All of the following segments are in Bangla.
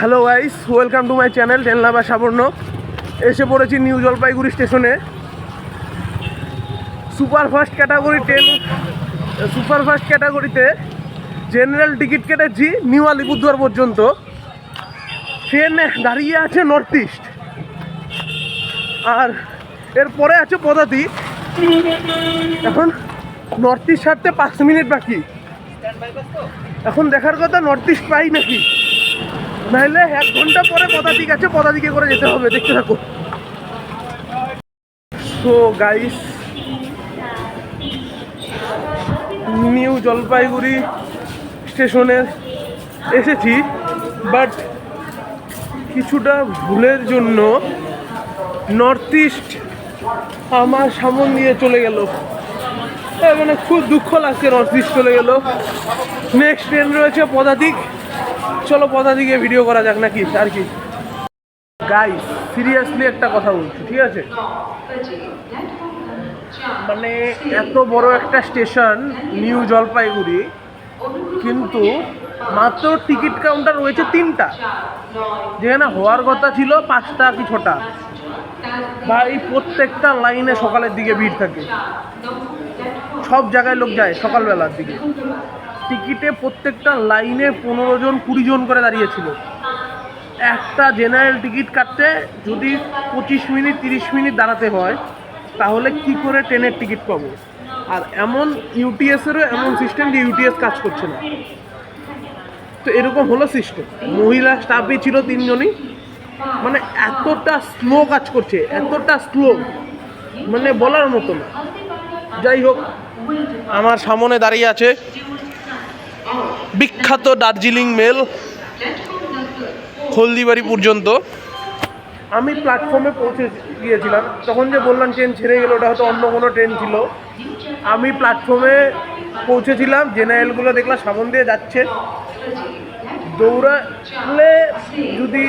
Hello guys welcome to my channel টেনলাবা সাবর্ণ এসে পড়েছি new Jalpaiguri station superfast category train superfast ক্যাটাগরিতে জেনারেল টিকিট কেটেছি নিউ আলিপুরদুয়ার পর্যন্ত। ট্রেন দাঁড়িয়ে আছে নর্থ ইস্ট আর এরপরে আছে পদাতি। এখন নর্থ ইস্ট ছাড়তে পাঁচ মিনিট বাকি। এখন দেখার কথা নর্থ ইস্ট পাই নাকি? নাহলে এক ঘণ্টা পরে পদাতিক আছে, পদাতিকে করে যেতে হবে, দেখতে থাকো। সো গাইস নিউ জলপাইগুড়ি স্টেশনে এসেছি বাট কিছুটা ভুলের জন্য নর্থ ইস্ট আমার সামন দিয়ে চলে গেল। মানে খুব দুঃখ লাগছে নর্থ ইস্ট চলে গেল। নেক্সট ট্রেন রয়েছে পদাতিক। চলো পদাতিকে ভিডিও করা যাক নাকি, আর কি। গাইস সিরিয়াসলি একটা কথা বলছি, ঠিক আছে? মানে এত বড় একটা স্টেশন, নিউ জলপাইগুড়ি, কিন্তু মাত্র টিকিট কাউন্টার রয়েছে তিনটা। যেখানে হওয়ার কথা ছিল পাঁচটা কি ছটা। ভাই প্রত্যেকটা লাইনে সকালের দিকে ভিড় থাকে। সব জায়গায় লোক যায় সকালবেলার দিকে। টিকিটে প্রত্যেকটা লাইনে পনেরো জন, কুড়ি জন করে দাঁড়িয়েছিল। একটা জেনারেল টিকিট কাটতে যদি পঁচিশ মিনিট, তিরিশ মিনিট দাঁড়াতে হয়, তাহলে কি করে ট্রেনের টিকিট পাবো? আর এমন ইউটিএসেরও এমন সিস্টেম যে ইউটিএস কাজ করছে না। তো এরকম হলো সিস্টেম। মহিলা স্টাফই ছিল তিনজনই। মানে এতটা স্লো কাজ করছে, এতটা স্লো মানে বলার মতো না। যাই হোক, আমার সামনে দাঁড়িয়ে আছে। বিখ্যাত দার্জিলিং মেল হলদিবাড়ি পর্যন্ত। আমি প্ল্যাটফর্মে পৌঁছে গিয়েছিলাম। তখন যে বললাম ট্রেন ছেড়ে গেলো, ওটা হয়তো অন্য কোনো ট্রেন ছিল। আমি প্ল্যাটফর্মে পৌঁছেছিলাম, জেনারেলগুলো দেখলাম সামন দিয়ে যাচ্ছে। দৌড়ালে যদি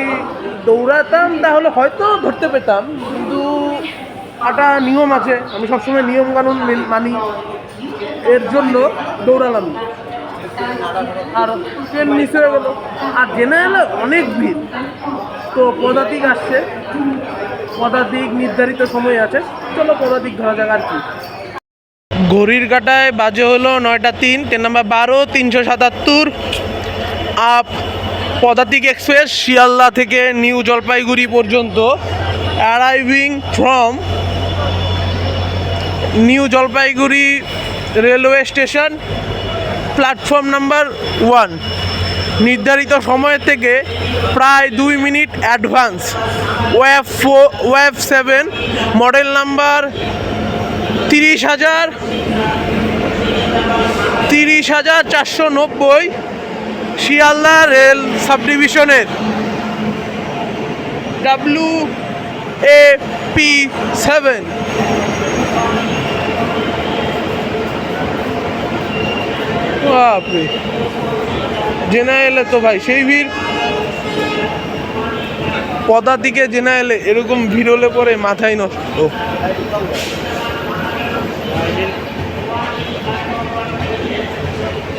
দৌড়াতাম, তাহলে হয়তো ধরতে পেতাম। কিন্তু একটা নিয়ম আছে, আমি সবসময় নিয়ম কানুন মানি। এর জন্য দৌড়ালাম। আর ট্রেন মিস হয়ে গেলো আর জেনারেলে অনেক ভিড়। তো পদাতিক আসছে। পদাতিক নির্ধারিত সময় আছে। চলো পদাতিক ধরা যাক আর কি। ঘড়ির কাটায় বাজে হলো নয়টা তিন ট্রেন নাম্বার বারো, তিনশো সাতাত্তর। আপ, পদাতিক এক্সপ্রেস শিয়ালদা থেকে নিউ জলপাইগুড়ি পর্যন্ত। Arriving from new Jalpaiguri railway station. Platform number one. নির্ধারিত সময় থেকে প্রায় দুই মিনিট অ্যাডভান্স। ওয়েব ফো ওয়েব সেভেন, মডেল নাম্বার তিরিশ হাজার তিরিশ হাজার চারশো নব্বই, Sealdah rail সাবডিভিশনের। W A P seven. বাপরে। জেনা এলে তো ভাই, সেই ভিড়। পদার দিকে জেনা এলে এরকম ভিড় হলে পরে মাথায় নষ্ট।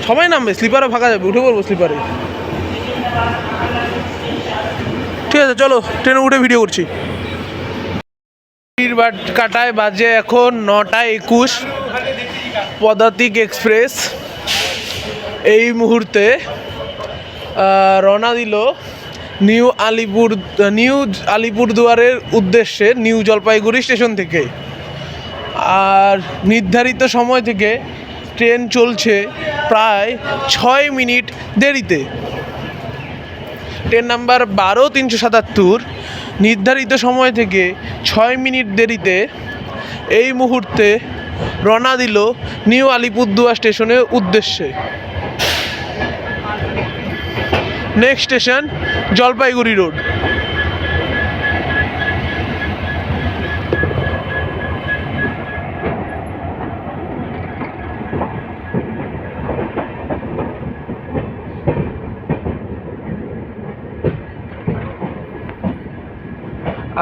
সবাই নামবে, স্লিপারও ফাঁকা যাবে, উঠে পড়ব স্লিপারে। ঠিক আছে, চলো, ট্রেনে উঠে ভিডিও করছি। বাট কাটায় বাজে এখন নটা একুশ, পদাতিক এক্সপ্রেস। এই মুহূর্তে রওনা দিল নিউ আলিপুর, নিউ আলিপুরদুয়ারের উদ্দেশ্যে নিউ জলপাইগুড়ি স্টেশন থেকে। আর নির্ধারিত সময় থেকে ট্রেন চলছে প্রায় ছয় মিনিট দেরিতে। ট্রেন নাম্বার বারো তিনশো সাতাত্তর, নির্ধারিত সময় থেকে ছয় মিনিট দেরিতে এই মুহূর্তে রওনা দিল নিউ আলিপুরদুয়ার স্টেশনের উদ্দেশ্যে। নেক্সট স্টেশন জলপাইগুড়ি রোড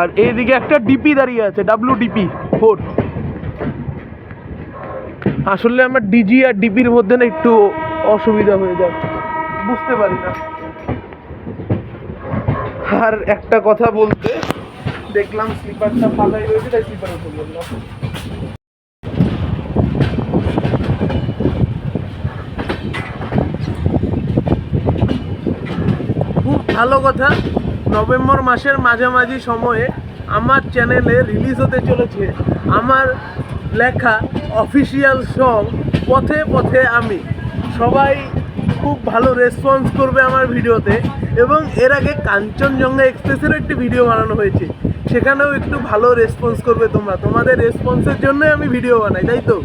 আর এইদিকে একটা ডিপি দাঁড়িয়ে আছে ডাব্লু ডিপি ফোর আসলে আমার ডিজি আর ডিপির মধ্যে না একটু অসুবিধা হয়ে যায়। বুঝতে পারি না। আর একটা কথা বলতে। দেখলাম স্লিপারটা ফাঁকাই রয়েছে, তাই স্লিপার উপর বললাম। খুব ভালো কথা, নভেম্বর মাসের মাঝামাঝি সময়ে আমার চ্যানেলে রিলিজ হতে চলেছে আমার লেখা অফিসিয়াল সং পথে পথে আমি। সবাই খুব ভালো রেসপন্স করবে আমার ভিডিওতে। এবং এর আগে কাঞ্চনজঙ্ঘা এক্সপ্রেসেরও একটি ভিডিও বানানো হয়েছে। সেখানেও একটু ভালো রেসপন্স করবে তোমরা। তোমাদের রেসপন্সের জন্যই আমি ভিডিও বানাই, তাই তো?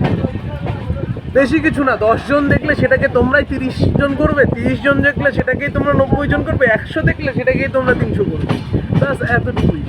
বেশি কিছু না জন দেখলে সেটাকে তোমরাই তিরিশ জন করবে, তিরিশ জন দেখলে সেটাকেই তোমরা নব্বই জন করবে, একশো দেখলে সেটাকেই তোমরা তিনশো করবে। ব্যাস, এতটুকুই।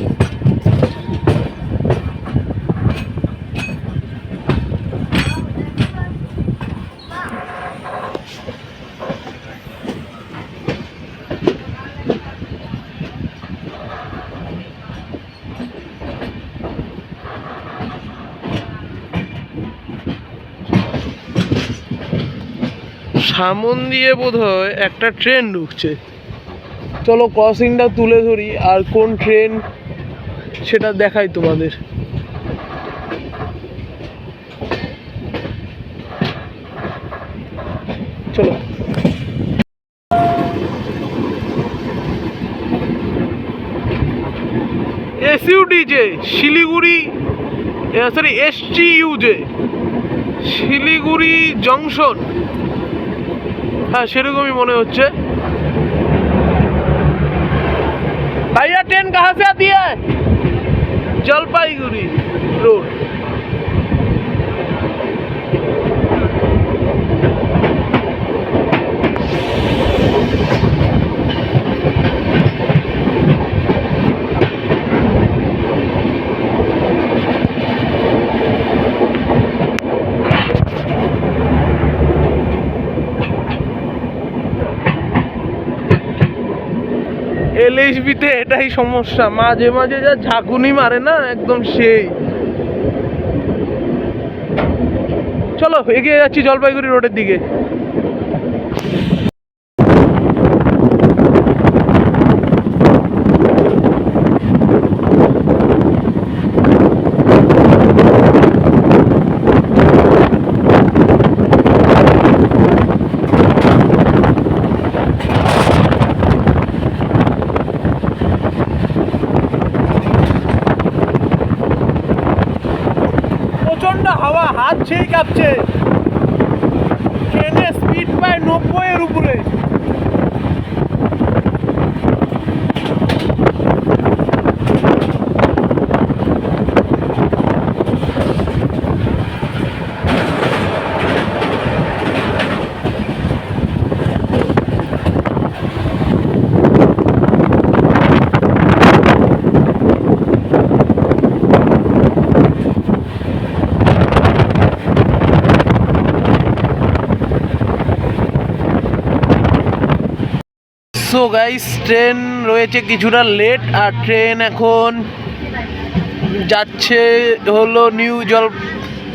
সামন দিয়ে বোধ হয় একটা ট্রেন ঢুকছে। চলো ক্রসিংটা তুলে ধরি আর কোন ট্রেন সেটা দেখাই তোমাদের। চলো। SUDJ Siliguri sorry STUJ Siliguri junction. হ্যাঁ সেরকমই মনে হচ্ছে। ভাইয়া ট্রেন কাহা দিয়ে? জলপাইগুড়ি। এলএসবিতে এটাই সমস্যা। মাঝে মাঝে যা ঝাঁকুনি মারে না, একদম সেই। চলো, এগিয়ে যাচ্ছি জলপাইগুড়ি রোডের দিকে প্রচণ্ড হাওয়া হাত সেই কাঁপছে ট্রেনের স্পিড প্রায় নব্বই এর উপরে সো গাইস ট্রেন রয়েছে কিছুটা লেট আর ট্রেন এখন যাচ্ছে হলো নিউ জল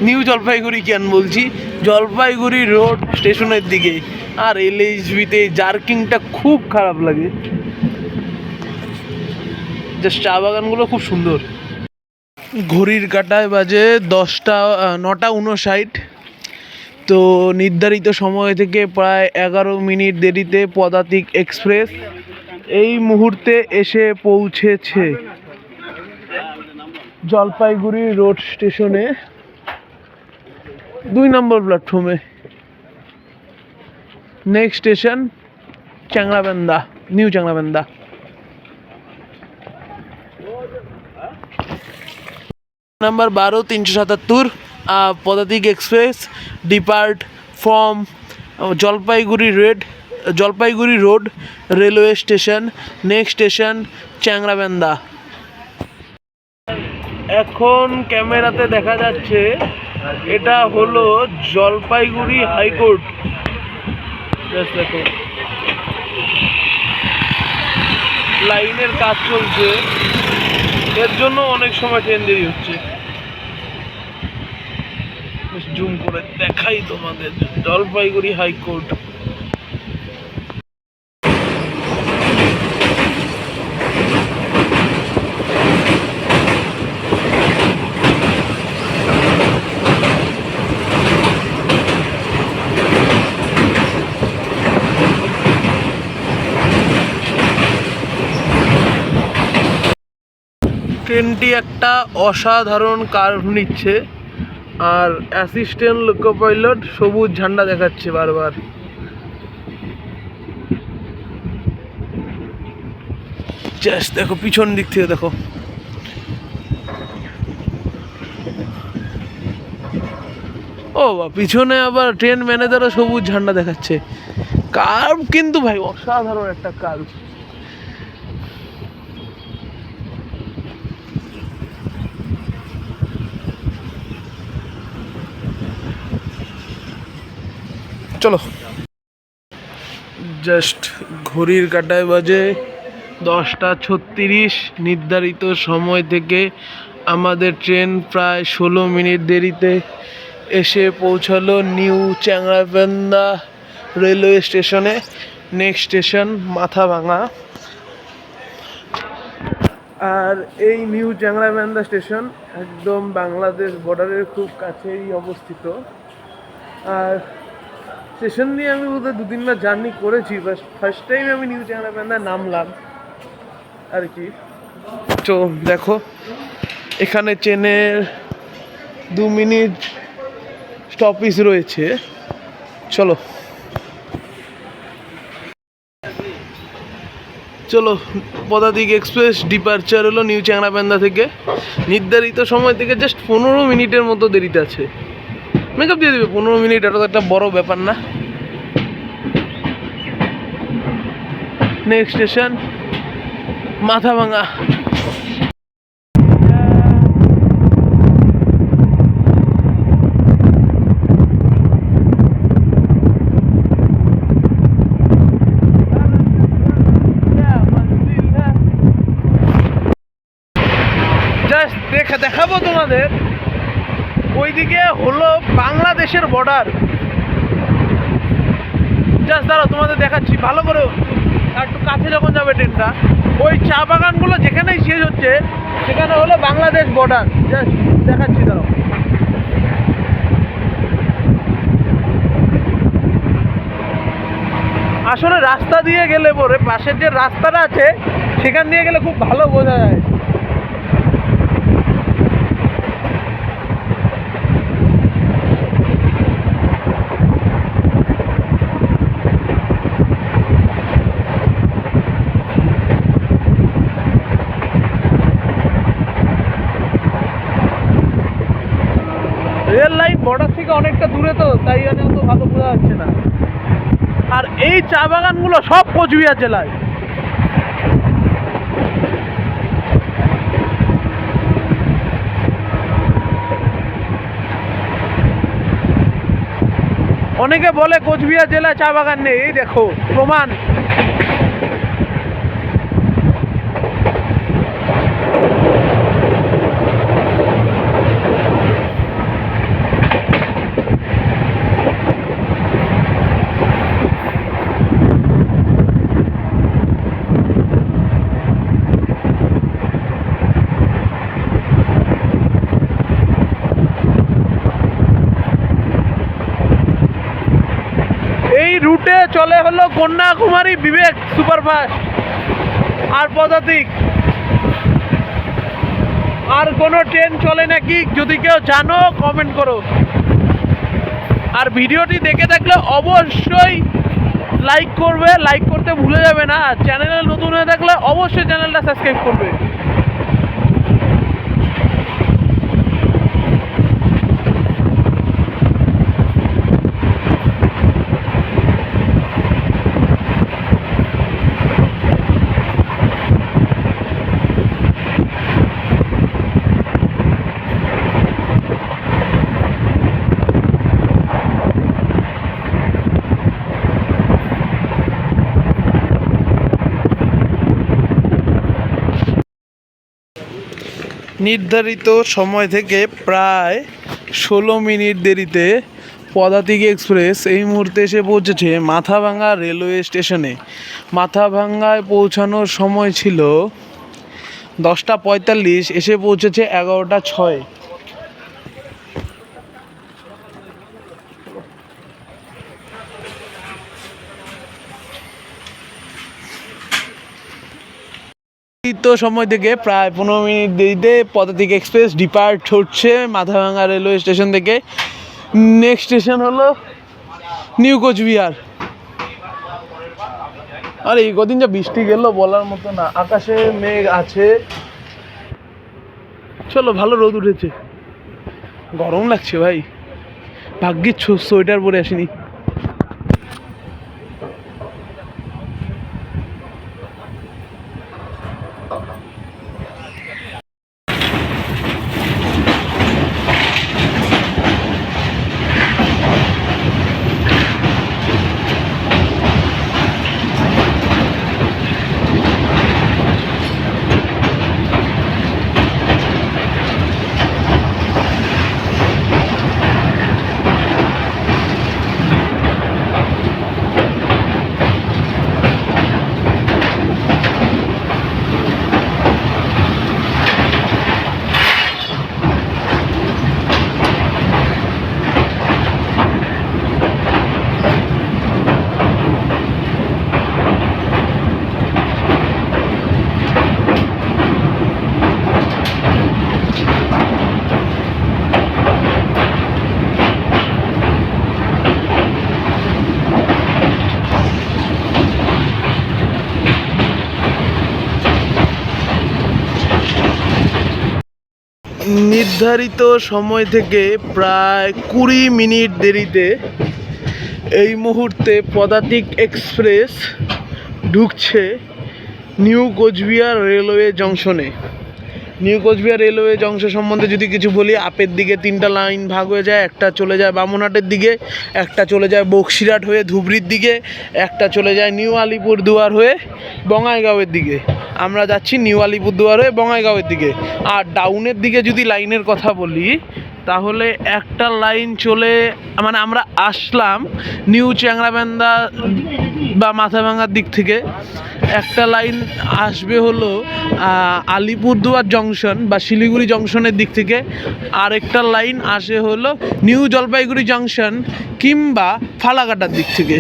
নিউ জলপাইগুড়ি কেন বলছি। জলপাইগুড়ি রোড স্টেশনের দিকে। আর এলএইচবিতে জার্কিংটা খুব খারাপ লাগে। জাস্ট চা বাগানগুলো খুব সুন্দর। ঘড়ির কাটায় বাজে দশটা নটা উনষাট। তো নির্ধারিত সময় থেকে প্রায় এগারো মিনিট দেরিতে পদাতিক এক্সপ্রেস এই মুহূর্তে এসে পৌঁছেছে। জলপাইগুড়ি রোড স্টেশনে দুই নম্বর প্ল্যাটফর্মে। Next station Changrabandha new Changrabandha number বারো, তিনশো সাতাত্তর। Padatik express, depart from Jalpaiguri red, Jalpaiguri road, railway station, next station, Changrabandha. এখন ক্যামেরাতে দেখা যাচ্ছে, এটা হলো জলপাইগুড়ি হাইকোর্ট। দেখো। লাইনের কাজ চলছে। এর জন্য অনেক সময় ট্রেন দেরি হচ্ছে। জুম করে দেখাই তোমাদের জলপাইগুড়ি হাইকোর্ট ট্রেনটি একটা অসাধারণ কার্ভ নিচ্ছে। আর অ্যাসিস্ট্যান্ট লোকো পাইলট সবুজ ঝান্ডা দেখাচ্ছে বারবার। দেখো, পিছন দিক থেকে দেখো। ও বা, পিছনে আবার ট্রেন ম্যানেজারও সবুজ ঝান্ডা দেখাচ্ছে। কার্ভ কিন্তু ভাই, অসাধারণ একটা কার্ভ। চলো। জাস্ট ঘড়ির কাটায় বাজে দশটা ছত্রিশ। নির্ধারিত সময় থেকে আমাদের ট্রেন প্রায় ষোলো মিনিট দেরিতে এসে পৌঁছালো নিউ চ্যাংরাবান্ধা রেলওয়ে স্টেশনে। Next station Mathabhanga. আর এই নিউ চ্যাংরাবান্ধা স্টেশন একদম বাংলাদেশ বর্ডারের খুব কাছেই অবস্থিত। আর স্টেশন দিয়ে আমি বোধহয় দু তিনবার জার্নি করেছি বাস ফার্স্ট টাইম আমি নিউ চ্যাংরাবান্ধায় নামলাম। আর কি? তো দেখো, এখানে ট্রেনের দু মিনিট স্টপিস রয়েছে। চলো। চলো, পদাতিক এক্সপ্রেস ডিপার্চার হলো নিউ চ্যাংরাবান্ধা থেকে। নির্ধারিত সময় থেকে জাস্ট পনেরো মিনিটের মতো দেরিতে আছে। মেকআপ দিয়ে দেবে পনেরো মিনিট এটা তো একটা বড় ব্যাপার না। নেক্সট স্টেশন মাথা ভাঙা জাস্ট দেখা দেখাবো তোমাদের ওইদিকে হলো বাংলাদেশের বর্ডার জাস্ট দাঁড়াও, তোমাদের দেখাচ্ছি। ভালো করে একটু কাছে যখন যাবে ট্রেনটা ওই চা বাগানগুলো যেখানেই শেষ হচ্ছে, সেখানে হলো বাংলাদেশ বর্ডার জাস্ট দেখাচ্ছি, দাঁড়াও। আসলে রাস্তা দিয়ে গেলে পরে পাশের যে রাস্তাটা আছে, সেখান দিয়ে গেলে খুব ভালো বোঝা যায় রেল লাইন বর্ডার থেকে অনেকটা দূরে তো, তাই জন্য অত ভালো বোঝা যাচ্ছে না। আর এই চা বাগানগুলো সব কোচবিহার জেলায়। অনেকে বলে কোচবিহার জেলায় চা বাগান নেই, এই দেখো, প্রমাণ এই রুটে চলে হলো কন্যাকুমারী বিবেক সুপারফাস্ট আর পদাতিক। আর কোনো ট্রেন চলে নাকি? যদি কেউ জানো কমেন্ট করো। আর ভিডিওটি দেখে থাকলে অবশ্যই লাইক করবে। লাইক করতে ভুলে যাবে না। চ্যানেলে নতুন হয়ে থাকলে অবশ্যই চ্যানেলটা সাবস্ক্রাইব করবে। নির্ধারিত সময় থেকে প্রায় ষোলো মিনিট দেরিতে পদাতিক এক্সপ্রেস এই মুহূর্তে এসে পৌঁছেছে মাথাভাঙ্গা রেলওয়ে স্টেশনে। মাথাভাঙ্গায় পৌঁছানোর সময় ছিল দশটা পঁয়তাল্লিশ, এসে পৌঁছেছে এগারোটা ছয়। তো সময় থেকে প্রায় পনেরো মিনিট দেরিতে পদাতিক এক্সপ্রেস ডিপার্ট হচ্ছে মাথাভাঙা রেলওয়ে স্টেশন থেকে। নেক্সট স্টেশন হলো নিউ কোচবিহার। আর, এই কদিন যা বৃষ্টি গেল বলার মতো না। আকাশে মেঘ আছে। চলো, ভালো রোদ উঠেছে। গরম লাগছে ভাই। ভাগ্যিস সোয়েটার পরে আসিনি। নির্ধারিত সময় থেকে প্রায় কুড়ি মিনিট দেরিতে এই মুহূর্তে পদাতিক এক্সপ্রেস ঢুকছে নিউ কোচবিহার রেলওয়ে জংশনে। নিউ কোচবিহার রেলওয়ে জংশন সম্বন্ধে যদি কিছু বলি, আপের দিকে তিনটা লাইন ভাগ হয়ে যায়, একটা চলে যায় বামনহাটের দিকে, একটা চলে যায় বক্সিরাট হয়ে ধুবড়ির দিকে, একটা চলে যায় নিউ আলিপুর দুয়ার হয়ে বঙ্গাইগাঁওয়ের দিকে। আমরা যাচ্ছি নিউ আলিপুরদুয়ার হয়ে বঙ্গাইগাঁওয়ের দিকে। আর ডাউনের দিকে যদি লাইনের কথা বলি তাহলে একটা লাইন চলে মানে আমরা আসলাম নিউ চ্যাংরাবান্ধা বা মাথাভাঙার দিক থেকে। একটা লাইন আসবে হলো আলিপুরদুয়ার জংশন বা শিলিগুড়ি জংশনের দিক থেকে। আরেকটা লাইন আসে হলো নিউ জলপাইগুড়ি জংশন কিংবা ফালাকাটার দিক থেকে।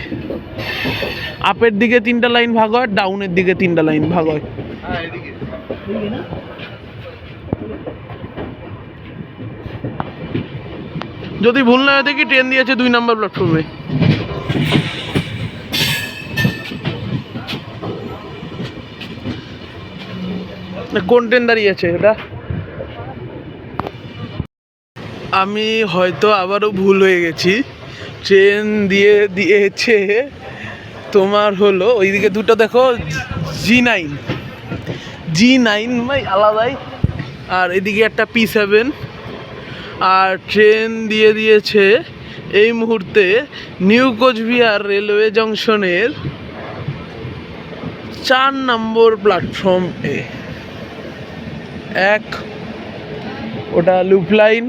আপের দিকে তিনটা লাইন ভাগ হয়, ডাউনের দিকে তিনটা লাইন ভাগ হয়। যদি ভুল না দেখি ট্রেন দিয়েছে দুই নম্বর প্ল্যাটফর্মে কোন ট্রেন দাঁড়িয়েছে এটা? আমি হয়তো আবারও ভুল হয়ে গেছি। ট্রেন দিয়ে দিয়েছে তোমার হলো ওইদিকে দুটো দেখো জি নাইন জি নাইন ভাই, আলাদাই। আর এদিকে একটা পি সেভেন আর ট্রেন দিয়ে দিয়েছে এই মুহূর্তে নিউ কোচবিহার রেলওয়ে জংশনের চার নম্বর প্ল্যাটফর্ম এ। এক, ওটা লুপ লাইন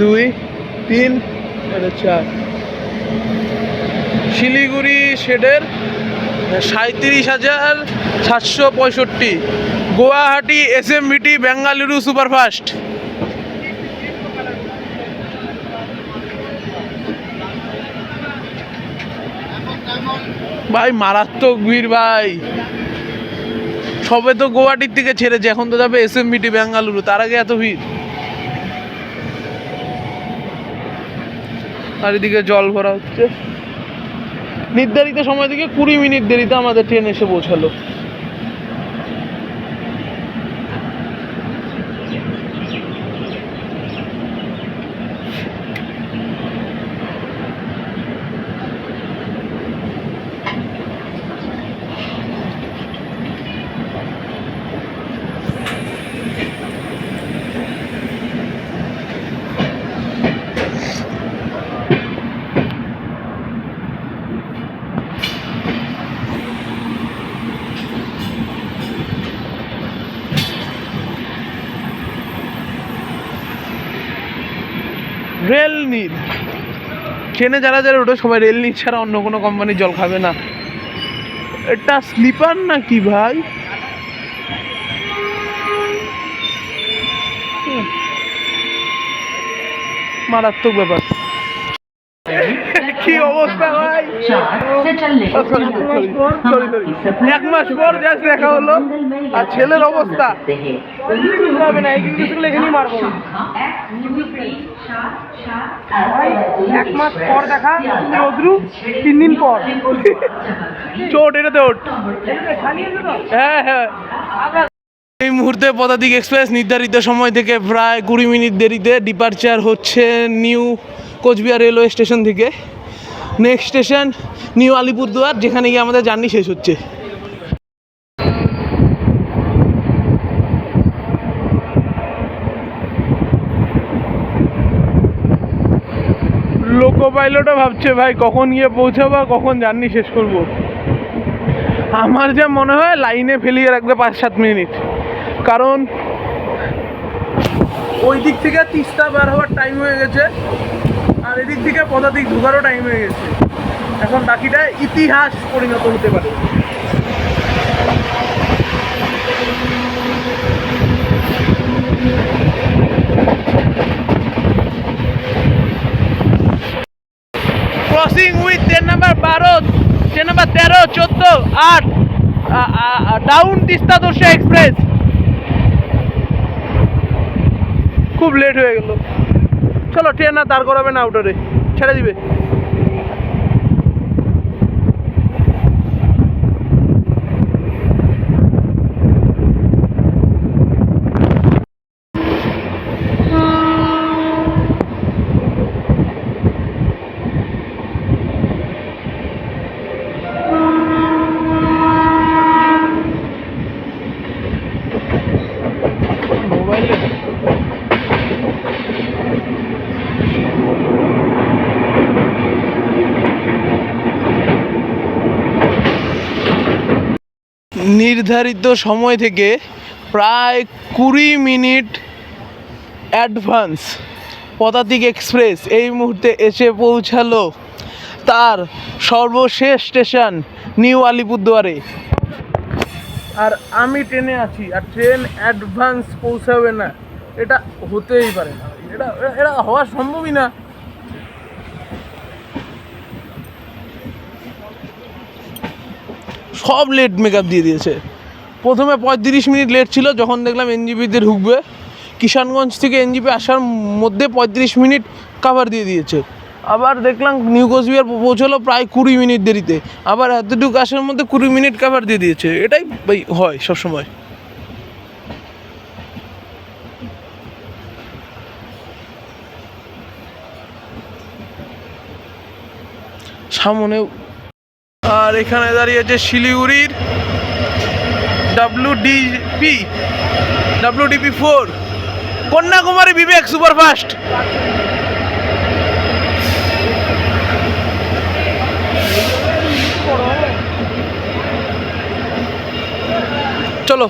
দুই, তিন চার। শিলিগুড়ি শেডের সাঁত্রিশ হাজার সাতশো পঁয়ষট্টি। গুয়াহাটি এস এম বিটি বেঙ্গালুরু সুপারফাস্ট ভাই, মারাত্মক ভিড় ভাই। সবে তো গুয়াহাটির থেকে ছেড়েছে, এখন তো যাবে এস এম বিটি বেঙ্গালুরু, তার আগে এত ভিড়। চারিদিকে জল ভরা হচ্ছে। নির্ধারিত সময় থেকে কুড়ি মিনিট দেরিতে আমাদের ট্রেন এসে পৌঁছালো। রেল নীল ট্রেনে যারা যারা ওটা সবাই রেল নীল ছাড়া অন্য কোনো কোম্পানির জল খাবে না। এটা স্লিপার না কি ভাই? মারাত্মক ব্যাপার। কি অবস্থা ভাই? এক মাস পর দেখা হলো। আর ছেলের অবস্থা। মারবো। এক মাস পর দেখা রোদ্রু তিন দিন পর। চোট এটাতে ওট। হ্যাঁ হ্যাঁ। এই মুহূর্তে পদাতিক এক্সপ্রেস নির্ধারিত সময় থেকে প্রায় কুড়ি মিনিট দেরিতে ডিপারচার হচ্ছে নিউ কোচবিহার রেলওয়ে স্টেশন থেকে। নেক্সট স্টেশন নিউ আলিপুরদুয়ার যেখানে গিয়ে আমাদের জার্নি শেষ হচ্ছে। লোকো পাইলটও ভাবছে, ভাই, কখন গিয়ে পৌঁছাবো কখন জার্নি শেষ করব? আমার যা মনে হয়, লাইনে ফেলিয়ে রাখবে পাঁচ সাত মিনিট। কারণ ওই দিক থেকে তিস্তা বার হওয়ার টাইম হয়ে গেছে, আর এদিক থেকে পদাতিক ঢুকারও টাইম হয়ে গেছে। এখন বাকিটা ইতিহাস পরিণত হতে পারে ক্রসিং উইথ ট্রেন নাম্বার বারো ট্রেন নাম্বার তেরো, চোদ্দ, আট ডাউন তিস্তা দর্শা এক্সপ্রেস। খুব লেট হয়ে গেল। চলো ট্রেন আর দাঁড় করাবে না আউটারে ছেড়ে দিবে। নির্ধারিত সময় থেকে প্রায় কুড়ি মিনিট অ্যাডভান্স পদাতিক এক্সপ্রেস এই মুহূর্তে এসে পৌঁছালো তার সর্বশেষ স্টেশন নিউ আলিপুরদুয়ারে। আর আমি ট্রেনে আছি, আর ট্রেন অ্যাডভান্স পৌঁছাবে না। এটা হতেই পারে না। এটা এটা হওয়া সম্ভবই না। সব লেট মেকআপ দিয়ে দিয়েছে। প্রথমে পঁয়ত্রিশ মিনিট লেট ছিল, যখন দেখলাম এনজিপিতে ঢুকবে। কিষানগঞ্জ থেকে এনজিপি আসার মধ্যে পঁয়ত্রিশ মিনিট কাভার দিয়ে দিয়েছে। আবার দেখলাম নিউ কোচবিহার পৌঁছলো প্রায় কুড়ি মিনিট দেরিতে। আবার এতটুকু আসার মধ্যে কুড়ি মিনিট কাভার দিয়ে দিয়েছে। এটাই হয় সবসময়। সামনে আর এখানে দাঁড়িয়েছে শিলিগুড়ির W DP W DP four Kanyakumari Vivek superfast. চলো,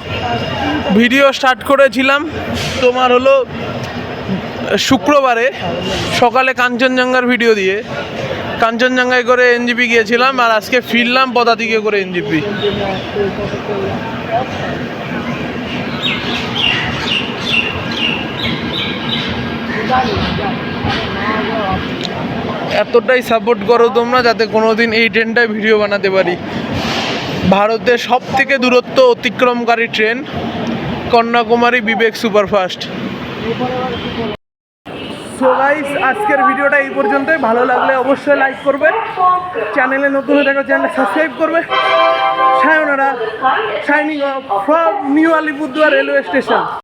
ভিডিও স্টার্ট করেছিলাম। তোমার হলো শুক্রবারে সকালে কাঞ্চনজঙ্ঘার ভিডিও দিয়ে। কাঞ্চনজঙ্ঘায় করে এনজিপি গিয়েছিলাম আর আজকে ফিরলাম পদাতিকে করে এনজিপি। এতটাই সাপোর্ট করো তোমরা যাতে কোনোদিন এই ট্রেনটায় ভিডিও বানাতে পারি। ভারতের সব থেকে দূরত্ব অতিক্রমকারী train Kanyakumari Vivek superfast. So guys আজকের ভিডিওটা এই পর্যন্তই। ভালো লাগলে অবশ্যই লাইক করবে। চ্যানেলে নতুন হয়ে থাকলে চ্যানেলটা সাবস্ক্রাইব করবে। Sayonara signing off from new Alipurduar railway station